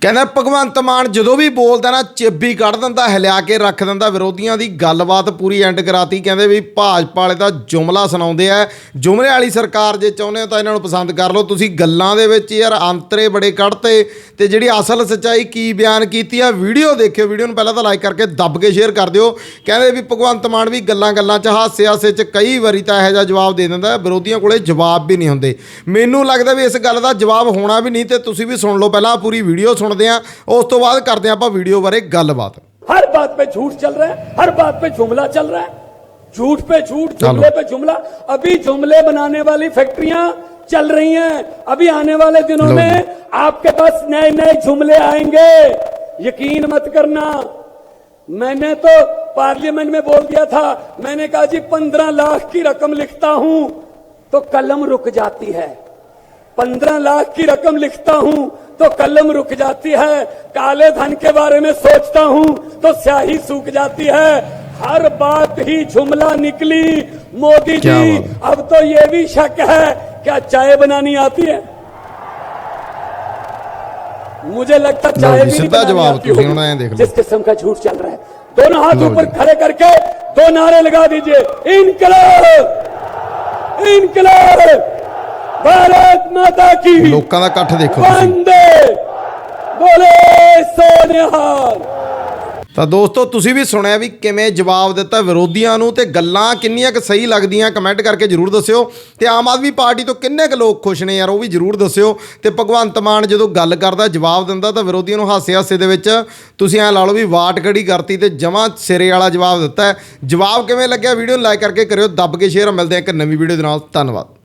ਕਹਿੰਦਾ ਭਗਵੰਤ ਮਾਨ ਜਦੋਂ ਵੀ ਬੋਲਦਾ ਨਾ, ਚਿੱਬੀ ਕੱਢ ਦਿੰਦਾ ਹਿਲਾ ਕੇ ਰੱਖ ਦਿੰਦਾ। ਵਿਰੋਧੀਆਂ ਦੀ ਗੱਲਬਾਤ ਪੂਰੀ ਐਂਡ ਕਰਾਤੀ। ਕਹਿੰਦੇ ਵੀ ਭਾਜਪਾ ਵਾਲੇ ਤਾਂ ਜੁਮਲਾ ਸੁਣਾਉਂਦੇ ਆ। ਜੁਮਲੇ ਵਾਲੀ ਸਰਕਾਰ ਜੇ ਚਾਹੁੰਦੇ ਹੋ ਤਾਂ ਇਹਨਾਂ ਨੂੰ ਪਸੰਦ ਕਰ ਲਓ। ਤੁਸੀਂ ਗੱਲਾਂ ਦੇ ਵਿੱਚ ਯਾਰ ਅੰਤਰੇ ਬੜੇ ਕੱਢਤੇ। ਤੇ ਜਿਹੜੀ ਅਸਲ ਸੱਚਾਈ ਕੀ ਬਿਆਨ ਕੀਤੀ ਆ, ਵੀਡੀਓ ਦੇਖਿਓ। ਵੀਡੀਓ ਨੂੰ ਪਹਿਲਾਂ ਤਾਂ ਲਾਈਕ ਕਰਕੇ ਦੱਬ ਕੇ ਸ਼ੇਅਰ ਕਰ ਦਿਓ। ਕਹਿੰਦੇ ਵੀ ਭਗਵੰਤ ਮਾਨ ਵੀ ਗੱਲਾਂ ਗੱਲਾਂ 'ਚ ਹਾਸੇ ਹਾਸੇ 'ਚ ਕਈ ਵਾਰੀ ਤਾਂ ਇਹੋ ਜਿਹਾ ਜਵਾਬ ਦੇ ਦਿੰਦਾ। ਵਿਰੋਧੀਆਂ ਕੋਲੇ ਜਵਾਬ ਵੀ ਨਹੀਂ ਹੁੰਦੇ। ਮੈਨੂੰ ਲੱਗਦਾ ਵੀ ਇਸ ਗੱਲ ਦਾ ਜਵਾਬ ਹੋਣਾ ਵੀ ਨਹੀਂ ਤੇ ਤੁਸੀਂ ਵੀ ਸੁਣ ਲਓ। ਪਹਿਲਾਂ ਪੂਰੀ ਵੀਡੀਓ ਸੁਣ ਸੁਣਦੇ ਆ ਉਸ ਤੋਂ ਬਾਅਦ ਕਰਦੇ ਆ ਆਪਾਂ ਵੀਡੀਓ ਬਾਰੇ ਗੱਲਬਾਤ हर बात पे झूठ चल रहा है हर बात पे जुमला चल रहा है झूठ पे झूठ चलो। जुमले पे जुमला अभी जुमले बनाने वाली फैक्ट्रियां चल रही हैं अभी आने वाले दिनों लो में आपके पास नए नए जुमले आएंगे यकीन मत करना मैंने तो पार्लियामेंट में बोल दिया था मैंने कहा जी पंद्रह लाख की रकम लिखता हूं तो कलम रुक जाती है पंद्रह लाख की रकम लिखता हूं तो कलम रुक जाती है। काले धन के बारे में सोचता हूँ तो स्याही सूख जाती है। हर बात ही जुमला निकली। मोदी जी अब तो ये भी शक है क्या चाय बनानी आती है? मुझे लगता चाय भी जवाब लो। जिस किस्म का झूठ चल रहा है। दोनों हाथ ऊपर खड़े करके दो नारे लगा दीजिए। इनकलाब! इनकलाब! ਭਾਰਤ ਮਾਤਾ ਕੀ ਲੋਕਾਂ ਦਾ ਇਕੱਠ ਦੇਖੋ ਬੰਦੇ ਬੋਲੇ ਸੋਨਿਹਾਲ। ਤਾਂ ਦੋਸਤੋ ਤੁਸੀਂ ਵੀ ਸੁਣਿਆ ਵੀ ਕਿਵੇਂ ਜਵਾਬ ਦਿੱਤਾ ਵਿਰੋਧੀਆਂ ਨੂੰ ਤੇ ਗੱਲਾਂ ਕਿੰਨੀਆਂ ਕੁ ਸਹੀ ਲੱਗਦੀਆਂ ਕਮੈਂਟ ਕਰਕੇ ਜਰੂਰ ਦੱਸਿਓ। ਤੇ ਆਮ ਆਦਮੀ ਪਾਰਟੀ ਤੋਂ ਕਿੰਨੇ ਕੁ ਲੋਕ ਖੁਸ਼ ਨੇ ਯਾਰ ਉਹ ਵੀ ਜਰੂਰ ਦੱਸਿਓ। ਤੇ ਭਗਵੰਤ ਮਾਨ ਜਦੋਂ ਗੱਲ ਕਰਦਾ ਜਵਾਬ ਦਿੰਦਾ ਤਾਂ ਵਿਰੋਧੀਆਂ ਨੂੰ ਹਾਸੇ ਹਾਸੇ ਦੇ ਵਿੱਚ ਤੁਸੀਂ ਐ ਲਾ ਲਓ ਵੀ ਵਾਟ ਕੜੀ ਕਰਤੀ ਤੇ ਜਮਾਂ ਸਿਰੇ ਵਾਲਾ ਜਵਾਬ ਦਿੱਤਾ ਜਵਾਬ ਕਿਵੇਂ ਲੱਗਿਆ? ਵੀਡੀਓ ਲਾਈਕ ਕਰਕੇ ਕਰਿਓ ਦੱਬ ਕੇ ਸ਼ੇਅਰ ਮਿਲਦੇ ਆ ਇੱਕ ਨਵੀਂ ਵੀਡੀਓ ਦੇ ਨਾਲ। ਧੰਨਵਾਦ।